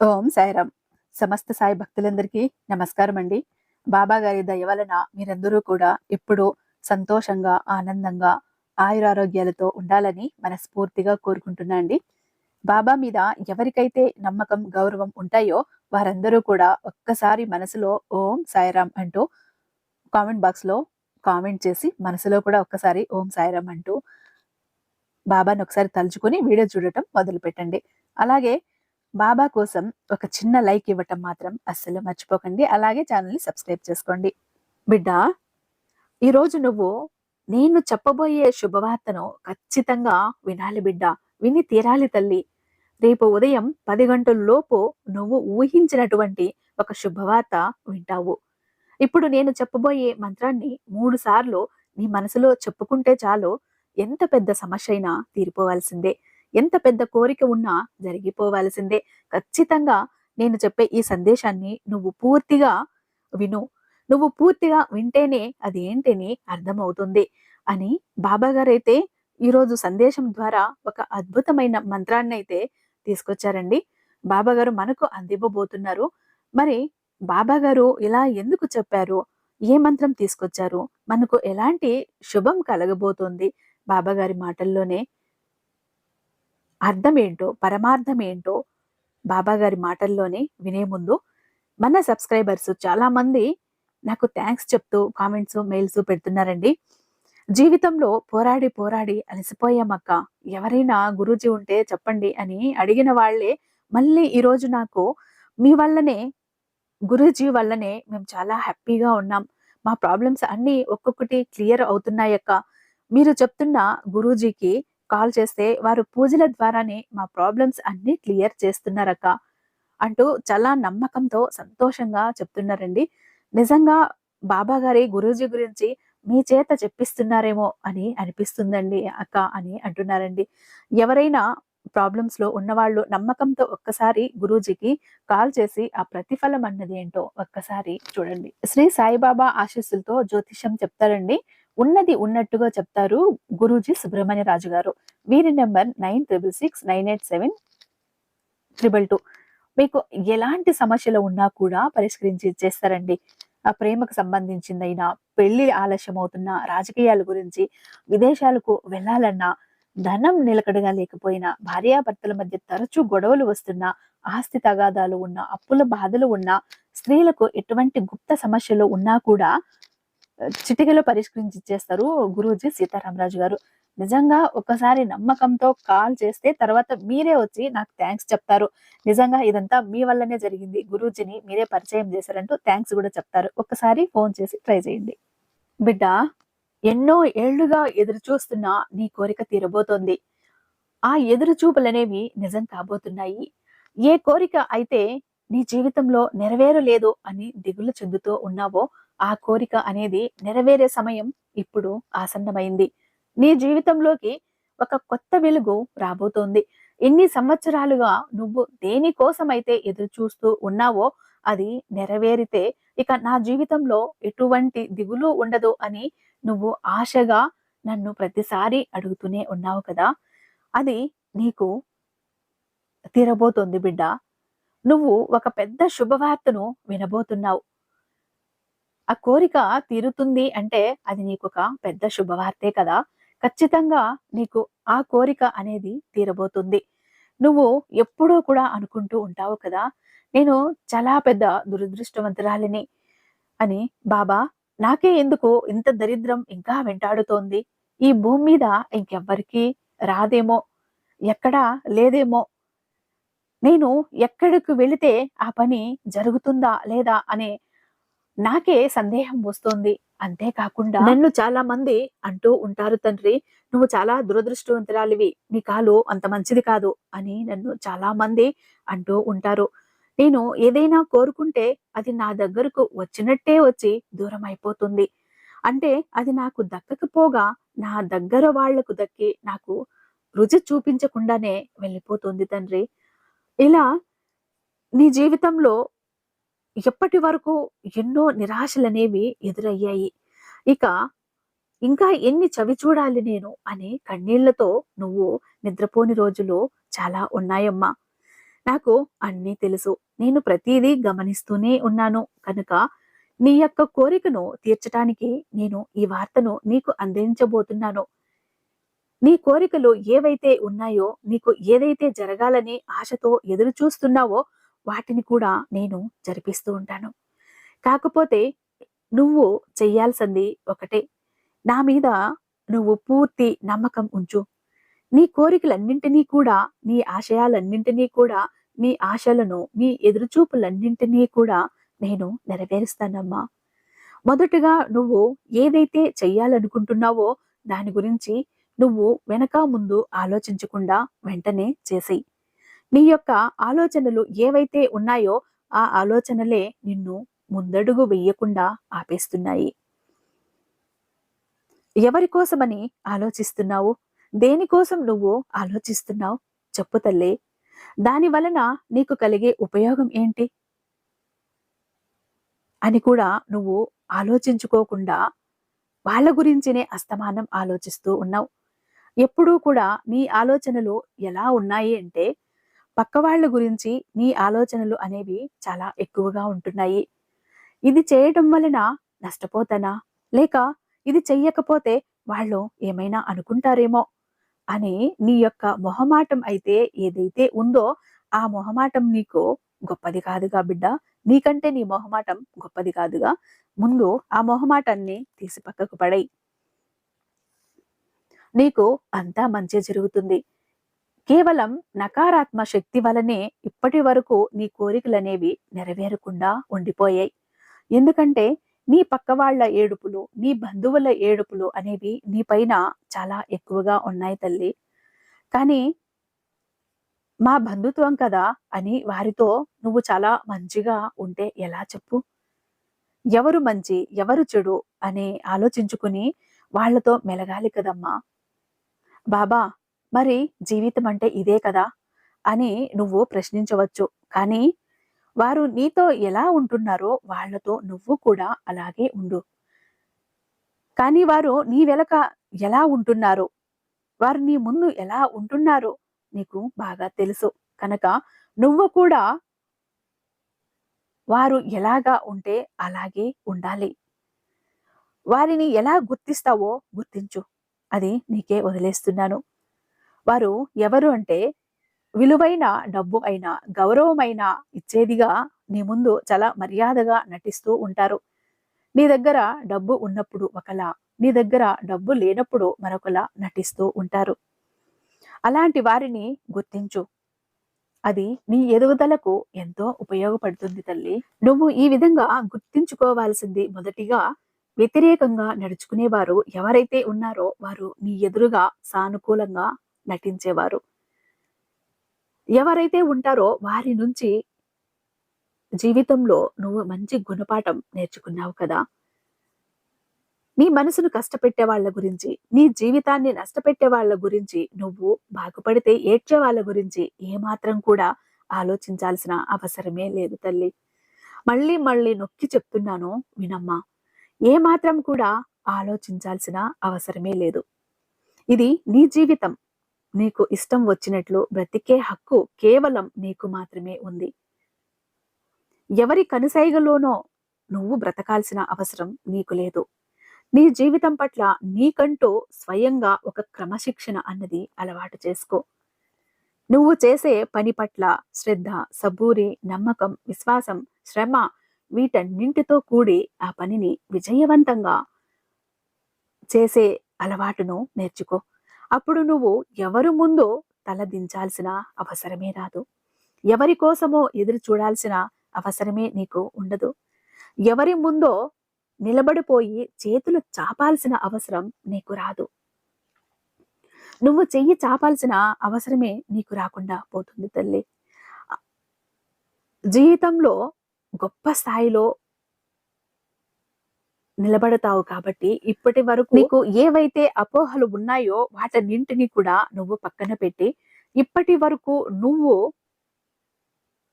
ఓం సాయిరామ్. సమస్త సాయి భక్తులందరికీ నమస్కారం అండి బాబా గారి దయ వలన మీరందరూ కూడా ఎప్పుడూ సంతోషంగా ఆనందంగా ఆయురారోగ్యాలతో ఉండాలని మనస్ఫూర్తిగా కోరుకుంటున్నా అండి. బాబా మీద ఎవరికైతే నమ్మకం గౌరవం ఉంటాయో వారందరూ కూడా ఒక్కసారి మనసులో ఓం సాయిరామ్ అంటూ కామెంట్ బాక్స్లో కామెంట్ చేసి మనసులో కూడా ఒక్కసారి ఓం సాయిరామ్ అంటూ బాబాను ఒకసారి తలుచుకొని వీడియో చూడటం మొదలు పెట్టండి అలాగే బాబా కోసం ఒక చిన్న లైక్ ఇవ్వటం మాత్రం అస్సలు మర్చిపోకండి. అలాగే ఛానల్ని సబ్స్క్రైబ్ చేసుకోండి. బిడ్డ ఈరోజు నువ్వు నేను చెప్పబోయే శుభవార్తను ఖచ్చితంగా వినాలి బిడ్డ. విని తీరాలి తల్లి. రేపు ఉదయం పది గంటల లోపు నువ్వు ఊహించినటువంటి ఒక శుభవార్త వింటావు. ఇప్పుడు నేను చెప్పబోయే మంత్రాన్ని మూడు సార్లు నీ మనసులో చెప్పుకుంటే చాలు ఎంత పెద్ద సమస్య అయినా తీరిపోవాల్సిందే. ఎంత పెద్ద కోరిక ఉన్నా జరిగిపోవాల్సిందే. ఖచ్చితంగా నేను చెప్పే ఈ సందేశాన్ని నువ్వు పూర్తిగా విను. నువ్వు పూర్తిగా వింటేనే అది ఏంటని అర్థమవుతుంది అని బాబా గారైతే ఈరోజు సందేశం ద్వారా ఒక అద్భుతమైన మంత్రాన్ని అయితే తీసుకొచ్చారండి. బాబా గారు మనకు అందివ్వబోతున్నారు. మరి బాబా గారు ఇలా ఎందుకు చెప్పారు? ఏ మంత్రం తీసుకొచ్చారు? మనకు ఎలాంటి శుభం కలగబోతోంది బాబా గారి మాటల్లోనే? అర్థం ఏంటో పరమార్థం ఏంటో బాబా గారి మాటల్లోనే వినే ముందు మన సబ్స్క్రైబర్స్ చాలా మంది నాకు థ్యాంక్స్ చెప్తూ కామెంట్స్ మెయిల్స్ పెడుతున్నారండి. జీవితంలో పోరాడి పోరాడి అలసిపోయామక్క. ఎవరైనా గురూజీ ఉంటే చెప్పండి అని అడిగిన వాళ్ళే మళ్ళీ ఈరోజు నాకు మీ వల్లనే గురూజీ వల్లనే మేము చాలా హ్యాపీగా ఉన్నాం. మా ప్రాబ్లమ్స్ అన్నీ ఒక్కొక్కటి క్లియర్ అవుతున్నాయక్క. మీరు చెప్తున్న గురూజీకి కాల్ చేస్తే వారు పూజల ద్వారానే మా ప్రాబ్లమ్స్ అన్ని క్లియర్ చేస్తున్నారక్క అంటూ చాలా నమ్మకంతో సంతోషంగా చెప్తున్నారండి. నిజంగా బాబా గారి గురూజీ గురించి మీ చేత చెప్పిస్తున్నారేమో అని అనిపిస్తుందండి అక్క అని అంటున్నారండి. ఎవరైనా ప్రాబ్లమ్స్లో ఉన్నవాళ్ళు నమ్మకంతో ఒక్కసారి గురూజీకి కాల్ చేసి ఆ ప్రతిఫలం అన్నది ఏంటో ఒక్కసారి చూడండి. శ్రీ సాయిబాబా ఆశీస్సులతో జ్యోతిషం చెప్తారండి. ఉన్నది ఉన్నట్టుగా చెప్తారు గురూజీ సుబ్రహ్మణ్య రాజు గారు. వీరి number nine triple six nine eight seven triple two. మీకు ఎలాంటి సమస్యలు ఉన్నా కూడా పరిష్కరించి ఇచ్చేస్తారండి ఆ ప్రేమకు సంబంధించిందైనా పెళ్ళి ఆలస్యం అవుతున్న రాజకీయాల గురించి విదేశాలకు వెళ్ళాలన్నా ధనం నిలకడగా లేకపోయినా భార్యాభర్తల మధ్య తరచూ గొడవలు వస్తున్నా ఆస్తి తగాదాలు ఉన్న అప్పుల బాధలు ఉన్న స్త్రీలకు ఎటువంటి గుప్త సమస్యలు ఉన్నా కూడా చిటికలో పరిష్కరించి ఇచ్చేస్తారు గురూజీ సీతారామరాజు గారు. నిజంగా ఒకసారి నమ్మకంతో కాల్ చేస్తే తర్వాత మీరే వచ్చి నాకు థ్యాంక్స్ చెప్తారు. నిజంగా ఇదంతా మీ వల్లనే జరిగింది. గురూజీని మీరే పరిచయం చేశారంటూ థ్యాంక్స్ కూడా చెప్తారు. ఒకసారి ఫోన్ చేసి ట్రై చేయండి. బిడ్డ ఎన్నో ఏళ్ళుగా ఎదురు చూస్తున్న నీ కోరిక తీరబోతోంది. ఆ ఎదురు చూపులనేవి నిజం కాబోతున్నాయి. ఏ కోరిక అయితే నీ జీవితంలో నెరవేరలేదు అని దిగులు చెందుతూ ఉన్నావో ఆ కోరిక అనేది నెరవేరే సమయం ఇప్పుడు ఆసన్నమైంది. నీ జీవితంలోకి ఒక కొత్త వెలుగు రాబోతోంది. ఎన్ని సంవత్సరాలుగా నువ్వు దేనికోసమైతే ఎదురు చూస్తూ ఉన్నావో అది నెరవేరితే ఇక నా జీవితంలో ఎటువంటి దిగులు ఉండదు అని నువ్వు ఆశగా నన్ను ప్రతిసారి అడుగుతూనే ఉన్నావు కదా. అది నీకు తీరబోతోంది బిడ్డ. నువ్వు ఒక పెద్ద శుభవార్తను వినబోతున్నావు. ఆ కోరిక తీరుతుంది అంటే అది నీకు ఒక పెద్ద శుభవార్తే కదా. ఖచ్చితంగా నీకు ఆ కోరిక అనేది తీరబోతుంది. నువ్వు ఎప్పుడూ కూడా అనుకుంటూ ఉంటావు కదా నేను చాలా పెద్ద దురదృష్టవంతురాలిని అని. బాబా నాకే ఎందుకు ఇంత దరిద్రం ఇంకా వెంటాడుతోంది? ఈ భూమి మీద ఇంకెవ్వరికీ రాదేమో? ఎక్కడా లేదేమో? నేను ఎక్కడికి వెళితే ఆ పని జరుగుతుందా లేదా అనే నాకే సందేహం వస్తోంది. అంతేకాకుండా నన్ను చాలా మంది అంటూ ఉంటారు తండ్రి నువ్వు చాలా దురదృష్టవంతురాలివి నీ కాలు అంత మంచిది కాదు అని నన్ను చాలా మంది అంటూ ఉంటారు. నేను ఏదైనా కోరుకుంటే అది నా దగ్గరకు వచ్చినట్టే వచ్చి దూరం అయిపోతుంది అంటే అది నాకు దక్కకపోగా నా దగ్గర వాళ్ళకు దక్కి నాకు రుచి చూపించకుండానే వెళ్ళిపోతుంది తండ్రి. ఇలా నీ జీవితంలో ఎప్పటి వరకు ఎన్నో నిరాశలనేవి ఎదురయ్యాయి. ఇక ఇంకా ఎన్ని చవి చూడాలి నేను అనే కన్నీళ్ళతో నువ్వు నిద్రపోని రోజులు చాలా ఉన్నాయమ్మా. నాకు అన్నీ తెలుసు. నేను ప్రతిదీ గమనిస్తూనే ఉన్నాను. కనుక నీ యొక్క కోరికను తీర్చటానికి నేను ఈ వార్తను నీకు అందించబోతున్నాను. నీ కోరికలు ఏవైతే ఉన్నాయో నీకు ఏదైతే జరగాలని ఆశతో ఎదురు చూస్తున్నావో వాటిని కూడా నేను జరిపిస్తూ ఉంటాను. కాకపోతే నువ్వు చెయ్యాల్సింది ఒకటే. నా మీద నువ్వు పూర్తి నమ్మకం ఉంచు. నీ కోరికలన్నింటినీ కూడా నీ ఆశయాలన్నింటినీ కూడా నీ ఆశలను నీ ఎదురుచూపులన్నింటినీ కూడా నేను నెరవేరుస్తానమ్మా. మొదటగా నువ్వు ఏదైతే చెయ్యాలనుకుంటున్నావో దాని గురించి నువ్వు వెనక ముందు ఆలోచించకుండా వెంటనే చేసేయి. నీ యొక్క ఆలోచనలు ఏవైతే ఉన్నాయో ఆ ఆలోచనలే నిన్ను ముందడుగు వెయ్యకుండా ఆపేస్తున్నాయి. ఎవరి కోసమని ఆలోచిస్తున్నావు? దేనికోసం నువ్వు ఆలోచిస్తున్నావు? చెప్పు తల్లే. దాని వలన నీకు కలిగే ఉపయోగం ఏంటి? అని కూడా నువ్వు ఆలోచించుకోకుండా వాళ్ళ గురించినే అస్తమానం ఆలోచిస్తూ ఉన్నావు. ఎప్పుడూ కూడా నీ ఆలోచనలు ఎలా ఉన్నాయి అంటే పక్క వాళ్ళ గురించి నీ ఆలోచనలు అనేవి చాలా ఎక్కువగా ఉంటున్నాయి. ఇది చేయటం వలన నష్టపోతానా? లేక ఇది చెయ్యకపోతే వాళ్ళు ఏమైనా అనుకుంటారేమో? అని నీ యొక్క మొహమాటం అయితే ఏదైతే ఉందో ఆ మొహమాటం నీకు గొప్పది కాదుగా బిడ్డ. నీకంటే నీ మొహమాటం గొప్పది కాదుగా. ముందు ఆ మొహమాటాన్ని తీసి పక్కకు పడై నీకు అంతా మంచి జరుగుతుంది. కేవలం నకారాత్మ శక్తి వలనే ఇప్పటి వరకు నీ కోరికలనేవి నెరవేరకుండా ఉండిపోయాయి. ఎందుకంటే నీ పక్క వాళ్ళ ఏడుపులు నీ బంధువుల ఏడుపులు అనేవి నీ పైన చాలా ఎక్కువగా ఉన్నాయి తల్లి. కానీ మా బంధుత్వం కదా అని వారితో నువ్వు చాలా మంచిగా ఉంటే ఎలా చెప్పు? ఎవరు మంచి ఎవరు చెడు అని ఆలోచించుకుని వాళ్ళతో మెలగాలి కదమ్మా. బాబా మరి జీవితం అంటే ఇదే కదా? అని నువ్వు ప్రశ్నించవచ్చు. కానీ వారు నీతో ఎలా ఉంటున్నారో వాళ్ళతో నువ్వు కూడా అలాగే ఉండు. కానీ వారు నీ వెనక ఎలా ఉంటున్నారు వారు నీ ముందు ఎలా ఉంటున్నారో నీకు బాగా తెలుసు. కనుక నువ్వు కూడా వారు ఎలాగా ఉంటే అలాగే ఉండాలి. వారిని ఎలా గుర్తిస్తావో గుర్తించు. అది నీకే వదిలేస్తున్నాను. వారు ఎవరు అంటే విలువైన డబ్బు అయినా గౌరవమైన ఇచ్చేదిగా నీ ముందు చాలా మర్యాదగా నటిస్తూ ఉంటారు. నీ దగ్గర డబ్బు ఉన్నప్పుడు ఒకలా నీ దగ్గర డబ్బు లేనప్పుడు మరొకలా నటిస్తూ ఉంటారు. అలాంటి వారిని గుర్తించు. అది నీ ఎదుగుదలకు ఎంతో ఉపయోగపడుతుంది తల్లి. నువ్వు ఈ విధంగా గుర్తించుకోవాల్సింది మొదటిగా వ్యతిరేకంగా నడుచుకునేవారు ఎవరైతే ఉన్నారో వారు నీ ఎదురుగా సానుకూలంగా నటించేవారు. ఎవరైతే ఉంటారో వారి నుంచి జీవితంలో నువ్వు మంచి గుణపాఠం నేర్చుకున్నావు కదా. నీ మనసును కష్టపెట్టే వాళ్ళ గురించి నీ జీవితాన్ని నష్టపెట్టే వాళ్ళ గురించి నువ్వు బాగుపడితే ఏడ్చే వాళ్ళ గురించి ఏమాత్రం కూడా ఆలోచించాల్సిన అవసరమే లేదు తల్లి. మళ్ళీ మళ్ళీ నొక్కి చెప్తున్నాను వినమ్మా. ఏమాత్రం కూడా ఆలోచించాల్సిన అవసరమే లేదు. ఇది నీ జీవితం. నీకు ఇష్టం వచ్చినట్లు బ్రతికే హక్కు కేవలం నీకు మాత్రమే ఉంది. ఎవరి కనుసైగలోనో నువ్వు బ్రతకాల్సిన అవసరం నీకు లేదు. నీ జీవితం పట్ల నీకంటూ స్వయంగా ఒక క్రమశిక్షణ అన్నది అలవాటు చేసుకో. నువ్వు చేసే పని పట్ల శ్రద్ధ సబూరి నమ్మకం విశ్వాసం శ్రమ వీటన్నింటితో కూడి ఆ పనిని విజయవంతంగా చేసే అలవాటును నేర్చుకో. అప్పుడు నువ్వు ఎవరు ముందో తలదించాల్సిన అవసరమే రాదు. ఎవరి కోసమో ఎదురు చూడాల్సిన అవసరమే నీకు ఉండదు. ఎవరి ముందో నిలబడిపోయి చేతులు చాపాల్సిన అవసరం నీకు రాదు. నువ్వు చెయ్యి చాపాల్సిన అవసరమే నీకు రాకుండా పోతుంది తల్లి. జీవితంలో గొప్ప స్థాయిలో నిలబడతావు కాబట్టి ఇప్పటి వరకు నీకు ఏవైతే అపోహలు ఉన్నాయో వాటన్నింటినీ కూడా నువ్వు పక్కన పెట్టి ఇప్పటి వరకు నువ్వు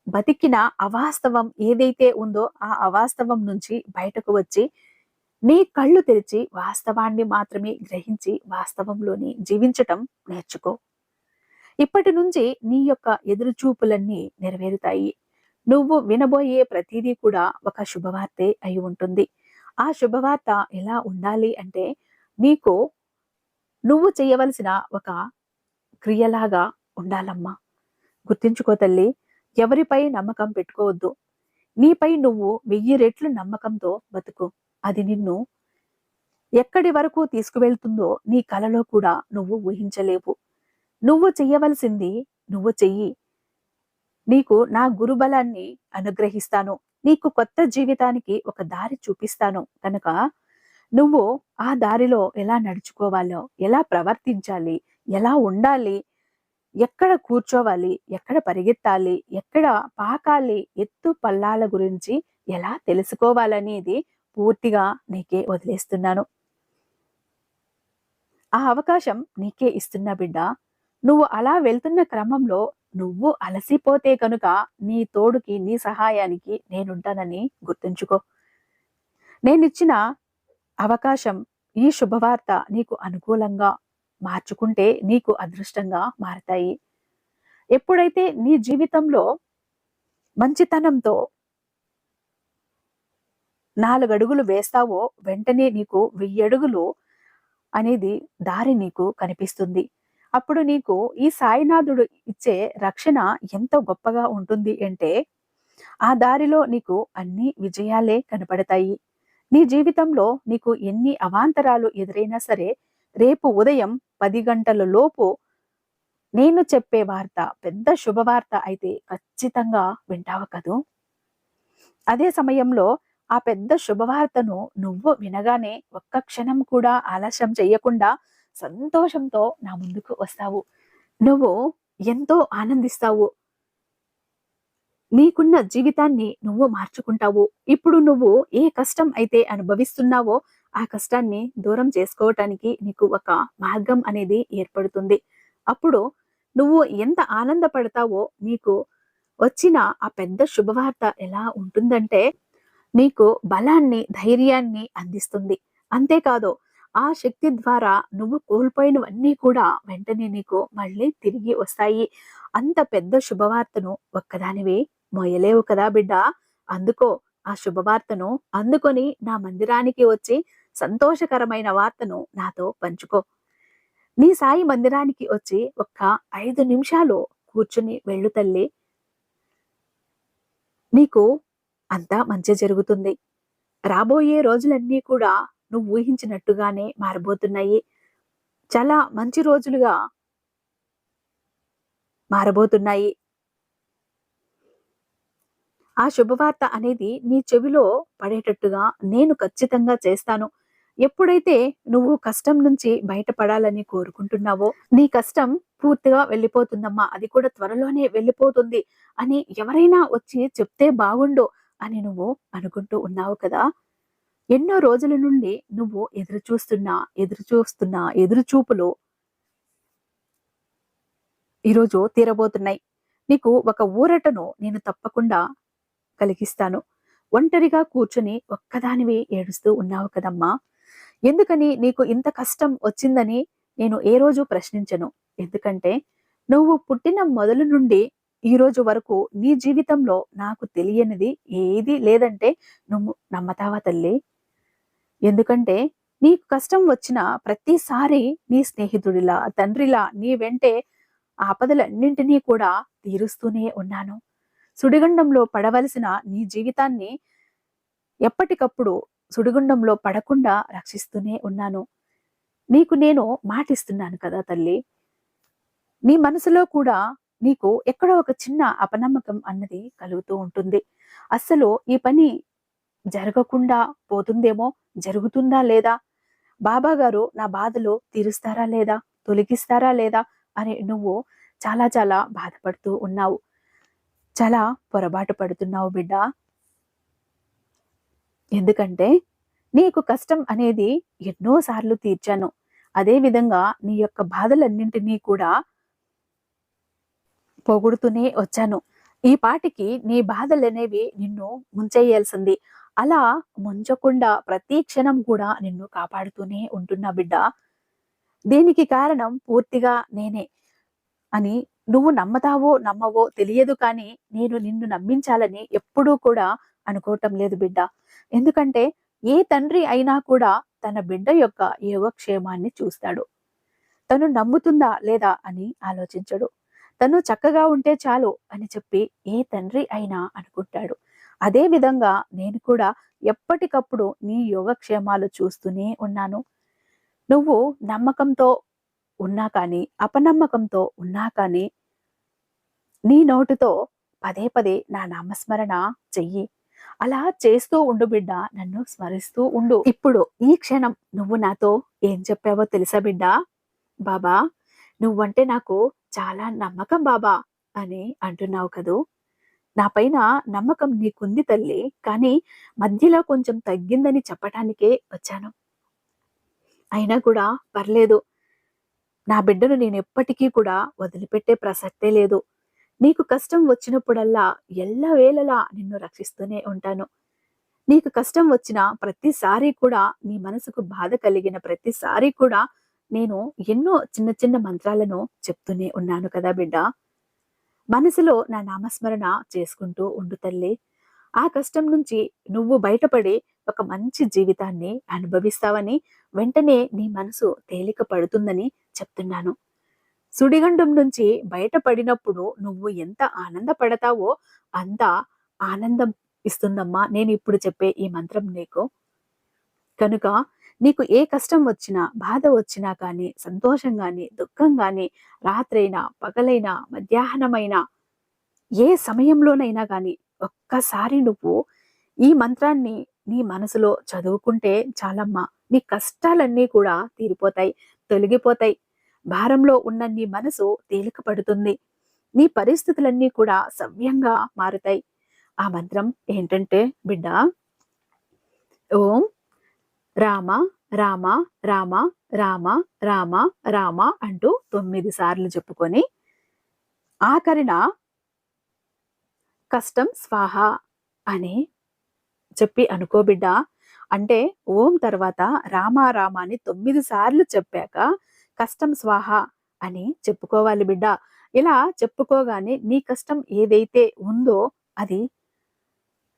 బతికిన అవాస్తవం ఏదైతే ఉందో ఆ అవాస్తవం నుంచి బయటకు వచ్చి నీ కళ్ళు తెరిచి వాస్తవాన్ని మాత్రమే గ్రహించి వాస్తవంలోని జీవించటం నేర్చుకో. ఇప్పటి నుంచి నీ యొక్క ఎదురుచూపులన్నీ నెరవేరుతాయి. నువ్వు వినబోయే ప్రతిదీ కూడా ఒక శుభవార్తే అయి ఉంటుంది. ఆ శుభవార్త ఎలా ఉండాలి అంటే నీకు నువ్వు చేయవలసిన ఒక క్రియలాగా ఉండాలమ్మా. గుర్తించుకో తల్లి ఎవరిపై నమ్మకం పెట్టుకోవద్దు. నీపై నువ్వు వెయ్యి రెట్లు నమ్మకంతో బతుకు. అది నిన్ను ఎక్కడి వరకు తీసుకువెళ్తుందో నీ కలలో కూడా నువ్వు ఊహించలేవు. నువ్వు చెయ్యవలసింది నువ్వు చెయ్యి. నీకు నా గురుబలాన్ని అనుగ్రహిస్తాను. నీకు కొత్త జీవితానికి ఒక దారి చూపిస్తాను. కనుక నువ్వు ఆ దారిలో ఎలా నడుచుకోవాలో ఎలా ప్రవర్తించాలి ఎలా ఉండాలి ఎక్కడ కూర్చోవాలి ఎక్కడ పరిగెత్తాలి ఎక్కడ పాకాలి ఎత్తు పల్లాల గురించి ఎలా తెలుసుకోవాలనేది పూర్తిగా నీకే వదిలేస్తున్నాను. ఆ అవకాశం నీకే ఇస్తున్నా బిడ్డ నువ్వు అలా వెళ్తున్న క్రమంలో నువ్వు అలసిపోతే కనుక నీ తోడుకి నీ సహాయానికి నేనుంటానని గుర్తుంచుకో. నేనిచ్చిన అవకాశం ఈ శుభవార్త నీకు అనుకూలంగా మార్చుకుంటే నీకు అదృష్టంగా మారతాయి. ఎప్పుడైతే నీ జీవితంలో మంచితనంతో నాలుగడుగులు వేస్తావో వెంటనే నీకు వెయ్యి అడుగులు అనేది దారి నీకు కనిపిస్తుంది. అప్పుడు నీకు ఈ సాయినాథుడు ఇచ్చే రక్షణ ఎంత గొప్పగా ఉంటుంది అంటే ఆ దారిలో నీకు అన్ని విజయాలే కనపడతాయి. నీ జీవితంలో నీకు ఎన్ని అవాంతరాలు ఎదురైనా సరే రేపు ఉదయం పది గంటల లోపు నేను చెప్పే వార్త పెద్ద శుభవార్త అయితే ఖచ్చితంగా వింటావు కదూ? అదే సమయంలో ఆ పెద్ద శుభవార్తను నువ్వు వినగానే ఒక్క క్షణం కూడా ఆలస్యం చేయకుండా సంతోషంతో నా ముందుకు వస్తావు. నువ్వు ఎంతో ఆనందిస్తావు. నీకున్న జీవితాన్ని నువ్వు మార్చుకుంటావు. ఇప్పుడు నువ్వు ఏ కష్టం అయితే అనుభవిస్తున్నావో ఆ కష్టాన్ని దూరం చేసుకోవటానికి నీకు ఒక మార్గం అనేది ఏర్పడుతుంది. అప్పుడు నువ్వు ఎంత ఆనందపడతావో నీకు వచ్చిన ఆ పెద్ద శుభవార్త ఎలా ఉంటుందంటే నీకు బలాన్ని ధైర్యాన్ని అందిస్తుంది. అంతేకాదు ఆ శక్తి ద్వారా నువ్వు కోల్పోయినవన్నీ కూడా వెంటనే నీకు మళ్ళీ తిరిగి వస్తాయి. అంత పెద్ద శుభవార్తను ఒక్కదానివే మొయ్యలేవు కదా బిడ్డ. అందుకో ఆ శుభవార్తను అందుకొని నా మందిరానికి వచ్చి సంతోషకరమైన వార్తను నాతో పంచుకో. నీ సాయి మందిరానికి వచ్చి ఒక్క ఐదు నిమిషాలు కూర్చుని వెళ్ళు తల్లి. నీకు అంతా మంచి జరుగుతుంది. రాబోయే రోజులన్నీ కూడా నువ్వు ఊహించినట్టుగానే మారబోతున్నాయి. చాలా మంచి రోజులుగా మారబోతున్నాయి. ఆ శుభవార్త అనేది నీ చెవిలో పడేటట్టుగా నేను ఖచ్చితంగా చేస్తాను. ఎప్పుడైతే నువ్వు కష్టం నుంచి బయటపడాలని కోరుకుంటున్నావో నీ కష్టం పూర్తిగా వెళ్ళిపోతుందమ్మా. అది కూడా త్వరలోనే వెళ్ళిపోతుంది అని ఎవరైనా వచ్చి చెప్తే బాగుండు అని నువ్వు అనుకుంటూ ఉన్నావు కదా? ఎన్నో రోజుల నుండి నువ్వు ఎదురు చూస్తున్నా ఎదురు చూస్తున్నా ఎదురు చూపులు ఈరోజు తీరబోతున్నాయి. నీకు ఒక ఊరటను నేను తప్పకుండా కలిగిస్తాను. ఒంటరిగా కూర్చుని ఒక్కదానివి ఏడుస్తూ ఉన్నావు కదమ్మా. ఎందుకని నీకు ఇంత కష్టం వచ్చిందని నేను ఏ రోజు ప్రశ్నించను. ఎందుకంటే నువ్వు పుట్టిన మొదలు నుండి ఈ రోజు వరకు నీ జీవితంలో నాకు తెలియనిది ఏది లేదంటే నువ్వు నమ్మతావా తల్లి? ఎందుకంటే నీకు కష్టం వచ్చిన ప్రతిసారి నీ స్నేహితుడిలా తండ్రిలా నీ వెంటే ఆపదలన్నింటినీ కూడా తీరుస్తూనే ఉన్నాను. సుడిగుండంలో పడవలసిన నీ జీవితాన్ని ఎప్పటికప్పుడు సుడిగుండంలో పడకుండా రక్షిస్తూనే ఉన్నాను. నీకు నేను మాటిస్తున్నాను కదా తల్లి. నీ మనసులో కూడా నీకు ఎక్కడో ఒక చిన్న అపనమ్మకం అన్నది కలుగుతూ ఉంటుంది. అస్సలు ఈ పని జరగకుండా పోతుందేమో జరుగుతుందా లేదా? బాబా గారు నా బాధలు తీరుస్తారా లేదా? తొలగిస్తారా లేదా? అని నువ్వు చాలా చాలా బాధపడుతూ ఉన్నావు. చాలా పొరపాటు పడుతున్నావు బిడ్డ. ఎందుకంటే నీకు కష్టం అనేది ఎన్నో సార్లు తీర్చాను. అదే విధంగా నీ యొక్క బాధలన్నింటినీ కూడా పొగుడుతూనే వచ్చాను. ఈ పాటికి నీ బాధలనేవి నిన్ను ముంచేయాల్సింది. అలా ముంచకుండా ప్రతి క్షణం కూడా నిన్ను కాపాడుతూనే ఉంటున్నా బిడ్డ. దీనికి కారణం పూర్తిగా నేనే. అని నువ్వు నమ్మతావో నమ్మవో తెలియదు కానీ నేను నిన్ను నమ్మించాలని ఎప్పుడూ కూడా అనుకోవటం లేదు బిడ్డ. ఎందుకంటే ఏ తండ్రి అయినా కూడా తన బిడ్డ యొక్క యోగక్షేమాన్ని చూస్తాడు. తను నమ్ముతుందా లేదా అని ఆలోచించడు. తను చక్కగా ఉంటే చాలు అని చెప్పి ఏ తండ్రి అయినా అనుకుంటాడు. అదే విధంగా నేను కూడా ఎప్పటికప్పుడు నీ యోగక్షేమాలు చూస్తూనే ఉన్నాను. నువ్వు నమ్మకంతో ఉన్నా కానీ అపనమ్మకంతో ఉన్నా కానీ నీ నోటితో పదే పదే నా నామస్మరణ చెయ్యి. అలా చేస్తూ ఉండు బిడ్డ నన్ను స్మరిస్తూ ఉండు. ఇప్పుడు ఈ క్షణం నువ్వు నాతో ఏం చెప్పావో తెలుసా బిడ్డ? బాబా నువ్వంటే నాకు చాలా నమ్మకం బాబా అని అంటున్నావు కదూ? నా పైన నమ్మకం నీకుంది తల్లి కానీ మధ్యలో కొంచెం తగ్గిందని చెప్పటానికే వచ్చాను. అయినా కూడా పర్లేదు. నా బిడ్డను నేను ఎప్పటికీ కూడా వదిలిపెట్టే ప్రసక్తే లేదు. నీకు కష్టం వచ్చినప్పుడల్లా ఎల్లవేళలా నిన్ను రక్షిస్తూనే ఉంటాను. నీకు కష్టం వచ్చిన ప్రతిసారి కూడా నీ మనసుకు బాధ కలిగిన ప్రతిసారి కూడా నేను ఎన్నో చిన్న చిన్న మంత్రాలను చెప్తూనే ఉన్నాను కదా బిడ్డ. మనసులో నా నామస్మరణ చేసుకుంటూ ఉండు తల్లి. ఆ కష్టం నుంచి నువ్వు బయటపడి ఒక మంచి జీవితాన్ని అనుభవిస్తావని వెంటనే నీ మనసు తేలిక పడుతుందని చెప్తున్నాను. సుడిగండం నుంచి బయటపడినప్పుడు నువ్వు ఎంత ఆనందపడతావో అంత ఆనందం ఇస్తుందమ్మా. నేను ఇప్పుడు చెప్పే ఈ మంత్రం నీకు. కనుక నీకు ఏ కష్టం వచ్చినా బాధ వచ్చినా కానీ సంతోషం కానీ దుఃఖం కానీ రాత్రైనా పగలైనా మధ్యాహ్నమైనా ఏ సమయంలోనైనా కానీ ఒక్కసారి నువ్వు ఈ మంత్రాన్ని నీ మనసులో చదువుకుంటే చాలమ్మా. నీ కష్టాలన్నీ కూడా తీరిపోతాయి తొలగిపోతాయి. భారంలో ఉన్న నీ మనసు తేలిక పడుతుంది. నీ పరిస్థితులన్నీ కూడా సవ్యంగా మారుతాయి. ఆ మంత్రం ఏంటంటే బిడ్డ ఓం రామ రామ రామ రామ రామ రామ అంటూ తొమ్మిది సార్లు చెప్పుకొని ఆఖరిన కష్టం స్వాహ అని చెప్పి అనుకో బిడ్డ. అంటే ఓం తర్వాత రామ రామ అని తొమ్మిది సార్లు చెప్పాక కష్టం స్వాహ అని చెప్పుకోవాలి బిడ్డ. ఇలా చెప్పుకోగానే నీ కష్టం ఏదైతే ఉందో అది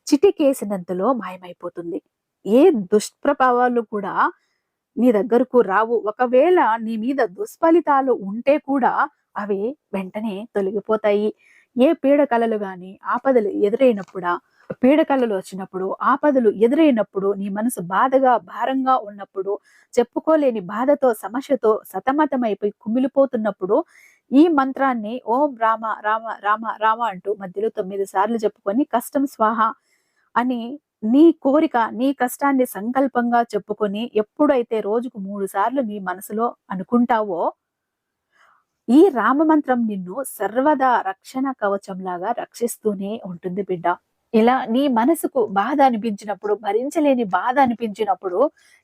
చిటికేసినంతలో మాయమైపోతుంది. ఏ దుష్ప్రభావాలు కూడా నీ దగ్గరకు రావు. ఒకవేళ నీ మీద దుష్ఫలితాలు ఉంటే కూడా అవి వెంటనే తొలగిపోతాయి. ఏ పీడకలలు కానీ ఆపదలు ఎదురైనప్పుడా పీడకలలు వచ్చినప్పుడు ఆపదలు ఎదురైనప్పుడు నీ మనసు బాధగా భారంగా ఉన్నప్పుడు చెప్పుకోలేని బాధతో సమస్యతో సతమతమైపోయి కుమిలిపోతున్నప్పుడు ఈ మంత్రాన్ని ఓం రామ రామ రామ రామ అంటూ మధ్యలో తొమ్మిది సార్లు చెప్పుకొని కష్టం స్వాహ అని నీ కోరిక నీ కష్టాన్ని సంకల్పంగా చెప్పుకొని ఎప్పుడైతే రోజుకు మూడు సార్లు నీ మనసులో అనుకుంటావో ఈ రామమంత్రం నిన్ను సర్వదా రక్షణ కవచంలాగా రక్షిస్తూనే ఉంటుంది బిడ్డ. ఇలా నీ మనసుకు బాధ అనిపించినప్పుడు భరించలేని బాధ అనిపించినప్పుడు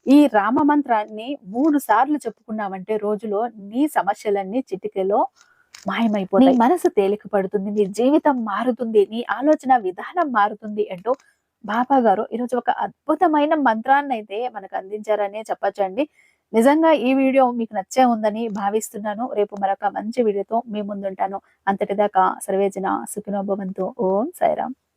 ఈ రామ మంత్రాన్ని మూడు సార్లు చెప్పుకున్నావంటే రోజులో నీ సమస్యలన్నీ చిటికెలో మాయమైపోతాయి. మనసు తేలిక పడుతుంది నీ జీవితం మారుతుంది నీ ఆలోచన విధానం మారుతుంది అంటూ బాబా గారు ఈరోజు ఒక అద్భుతమైన మంత్రాన్ని అయితే మనకు అందించారనే చెప్పచ్చండి. నిజంగా ఈ వీడియో మీకు నచ్చే ఉందని భావిస్తున్నాను. రేపు మరొక మంచి వీడియోతో మీ ముందుంటాను. అంతటిదాకా సర్వేజన సుఖినోభవంతు. ఓం సాయిరామ్.